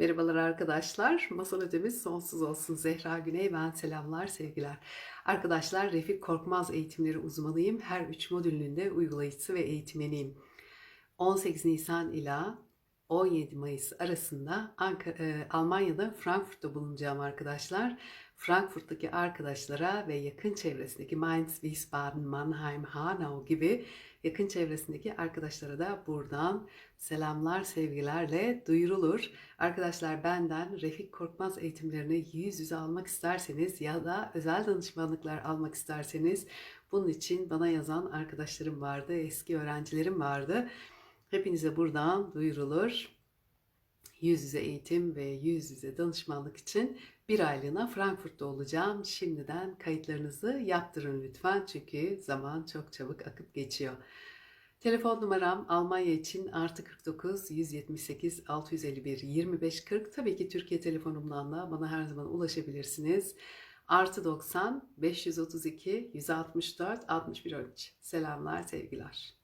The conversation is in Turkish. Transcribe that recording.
Merhabalar arkadaşlar. Masal ödemiz sonsuz olsun. Zehra Güney ben selamlar sevgiler. Arkadaşlar Refik Korkmaz eğitimleri uzmanıyım. Her üç modülünün de uygulayıcısı ve eğitmeniyim. 18 Nisan ila 17 Mayıs arasında Ankara, e, Almanya'da Frankfurt'ta bulunacağım arkadaşlar. Frankfurt'taki arkadaşlara ve yakın çevresindeki Mainz, Wiesbaden, Mannheim, Hanau gibi yakın çevresindeki arkadaşlara da buradan selamlar, sevgilerle duyurulur. Arkadaşlar benden Refik Korkmaz eğitimlerini yüz yüze almak isterseniz ya da özel danışmanlıklar almak isterseniz bunun için bana yazan arkadaşlarım vardı, eski öğrencilerim vardı. Hepinize buradan duyurulur. Yüz yüze eğitim ve yüz yüze danışmanlık için bir aylığına Frankfurt'ta olacağım. Şimdiden kayıtlarınızı yaptırın lütfen çünkü zaman çok çabuk akıp geçiyor. Telefon numaram Almanya için artı 49 178 651 25 40. Tabii ki Türkiye telefonumdan da bana her zaman ulaşabilirsiniz. Artı 90 532 164 61 13. Selamlar, sevgiler.